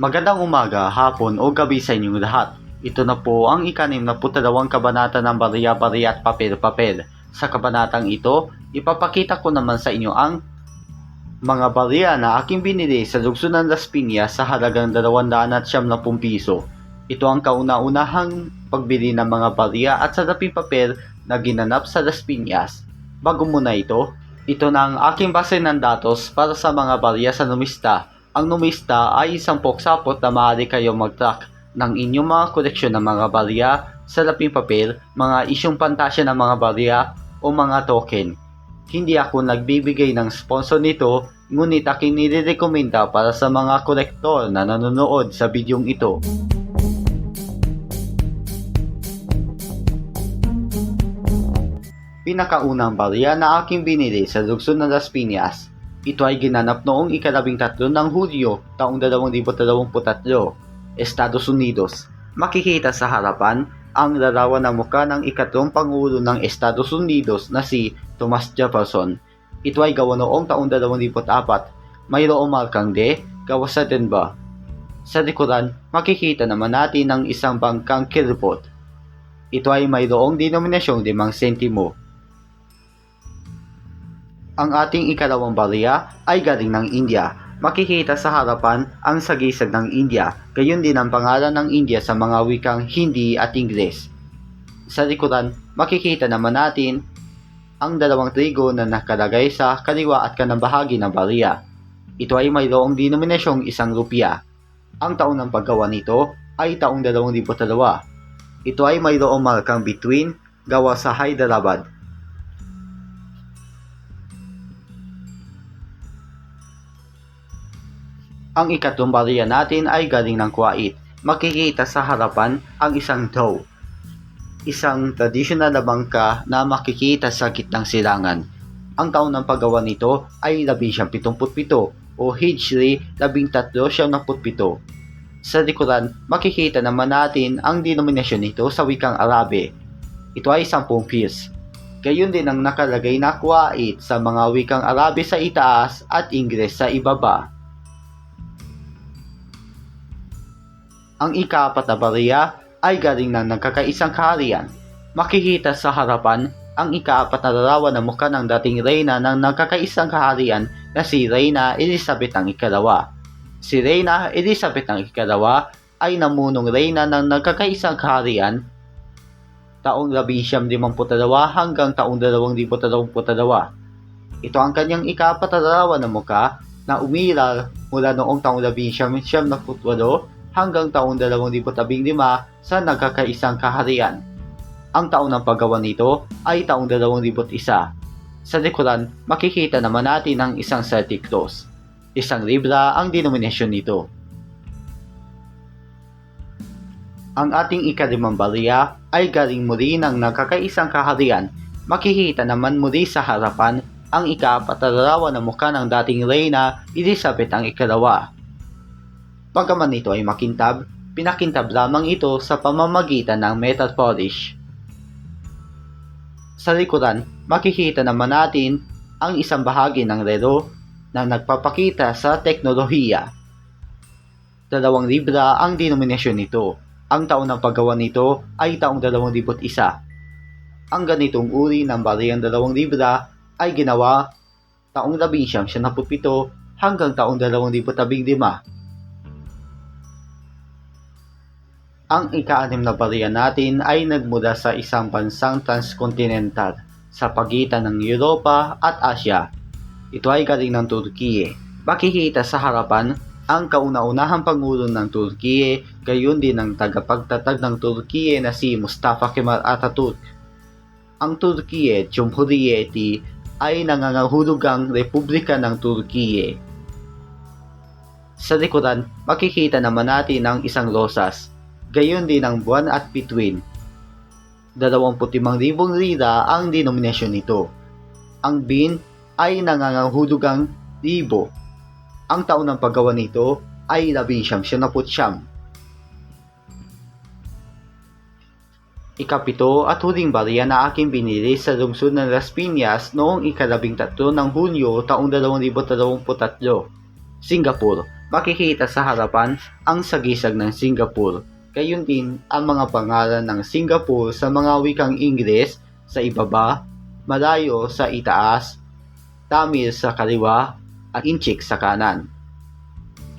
Magandang umaga, hapon o gabi sa inyong lahat. Ito na po ang ikanim na putadawang kabanata ng Bariya-Bariya at Papel-Papel. Sa kabanatang ito, ipapakita ko naman sa inyo ang mga barya na aking binili sa lugso ng Las Piñas sa halagang 270 piso. Ito ang kauna-unahang pagbili ng mga barya at salaping papel na ginanap sa Las Piñas. Bago muna ito, ito na ang aking base ng datos para sa mga barya sa numista. Ang numista ay isang poksapot na maaari kayong mag-track ng inyong mga koleksyon ng mga barya, salaping papel, mga isyong pantasya ng mga barya o mga token. Hindi ako nagbibigay ng sponsor nito, ngunit aking nirekomenda para sa mga kolektor na nanonood sa bidyong ito. Pinakaunang barya na aking binili sa lungsod ng Las Piñas. Ito ay ginanap noong ikalabing tatlo ng Hulyo taong 2023, Estados Unidos. Makikita sa harapan ang larawan ng muka ng ikatlong Pangulo ng Estados Unidos na si Thomas Jefferson. Ito ay gawa noong taong 2004. Mayroong markang D, gawa sa Denver. Sa likuran, makikita naman natin ang isang bangkang kilbot. Ito ay mayroong denominasyong 5 sentimo. Ang ating ikalawang barya ay galing ng India. Makikita sa harapan ang sagisag ng India, gayon din ang pangalan ng India sa mga wikang Hindi at Ingles. Sa likuran, makikita naman natin ang dalawang trigo na nakalagay sa kaliwa at kanang bahagi ng barya. Ito ay mayroong denominasyong isang rupya. Ang taon ng paggawa nito ay taong 2002. Ito ay mayroong markang between gawa sa Hyderabad. Ang ikatlong barya natin ay galing ng Kuwait. Makikita sa harapan ang isang dough. Isang tradisyonal na bangka na makikita sa gitnang silangan. Ang taon ng paggawa nito ay 1977 o Hijri 1377. Sa likuran, makikita naman natin ang denominasyon nito sa wikang Arabe. Ito ay 10 piece. Gayon din ang nakalagay na Kuwait sa mga wikang Arabe sa itaas at Ingles sa ibaba. Ang ikaapat na barya ay galing ng nagkakaisang kaharian. Makikita sa harapan ang ikaapat na larawan na mukha ng dating reyna ng nagkakaisang kaharian na si Reyna Elizabeth ang ikalawa. Si Reyna Elizabeth ang ikalawa ay namunong reyna ng nagkakaisang kaharian taong 1952 hanggang taong 2022. Ito ang kanyang ikaapat na larawan na mukha na umiral mula noong taong 1978 hanggang taong 2015 sa nagkakaisang kaharian. Ang taon ng paggawa nito ay taong 2001. Sa likuran, makikita naman natin ang isang Celtic cross. Isang libra ang denominasyon nito. Ang ating ikalimang barya ay galing muli ng nagkakaisang kaharian. Makikita naman muli sa harapan ang ikaapat na mukha ng dating reyna Elizabeth ang ikalawa. Pagkaman ito ay makintab, pinakintab lamang ito sa pamamagitan ng metal polish. Sa likuran, makikita naman natin ang isang bahagi ng relo na nagpapakita sa teknolohiya. Dalawang libra ang denominasyon nito. Ang taon ng paggawa nito ay taong 2001. Ang ganitong uri ng bariyang dalawang libra ay ginawa taong 1977 hanggang taong 2015. Ang ika-anim na barya natin ay nagmula sa isang bansang transkontinental sa pagitan ng Europa at Asya. Ito ay galing ng Turkiye. Makikita sa harapan ang kauna-unahang pangulo ng Turkiye, gayon din ang tagapagtatag ng Turkiye na si Mustafa Kemal Atatürk. Ang Turkiye, Cumhuriyeti, ay nangangahulugang Republika ng Turkiye. Sa likuran, makikita naman natin ang isang rosas, gayon din ang buwan at bituin. 25,000 lira ang denominasyon nito. Ang bin ay nangangahulugang libo. Ang taon ng paggawa nito ay 1979. Ikapito at huling barya na aking binili sa lungsod ng Las Piñas noong ikalabing tatlo ng Hunyo taong 2023. Singapore. makikita sa harapan ang sagisag ng Singapore. Gayon din ang mga pangalan ng Singapore sa mga wikang Ingles sa ibaba, Malayo sa itaas, Tamil sa kaliwa, at Inchik sa kanan.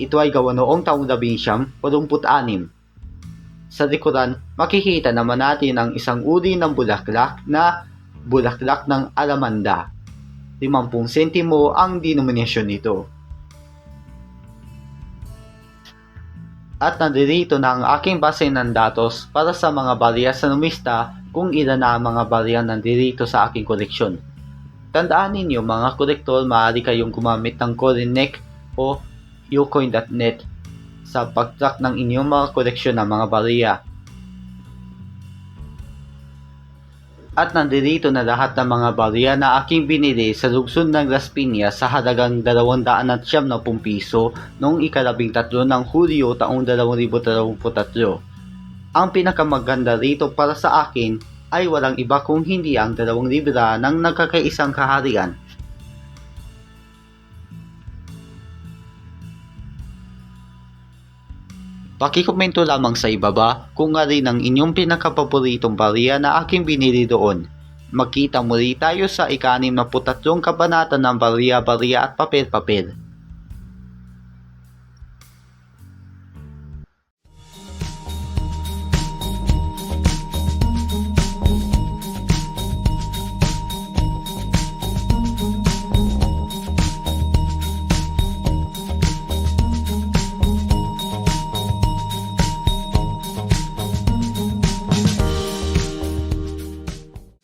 Ito ay gawa noong taong 1986. Sa likuran, makikita naman natin ang isang uri ng bulaklak na bulaklak ng alamanda. 50 sentimo ang denominasyon nito. At nandirito na ang aking base ng datos para sa mga barya sa numista kung ilan na ang mga barya nandirito sa aking koleksyon. Tandaan ninyo mga kolektor, maaari kayong gumamit ng Corinex o ucoin.net sa pag-track ng inyong mga koleksyon ng mga barya. At nandirito na lahat ng mga barya na aking binili sa lungsod ng Las Piñas sa halagang 270 piso noong ikalabing tatlo ng Hulyo taong 2023. Ang pinakamaganda rito para sa akin ay walang iba kung hindi ang dalawang libra ng nagkakaisang kaharian. Pakikomento lamang sa ibaba kung nga rin ang inyong pinakapaboritong barya na aking binili doon. Magkita muli tayo sa ikanim na putatlong kabanata ng barya-barya at papel-papel.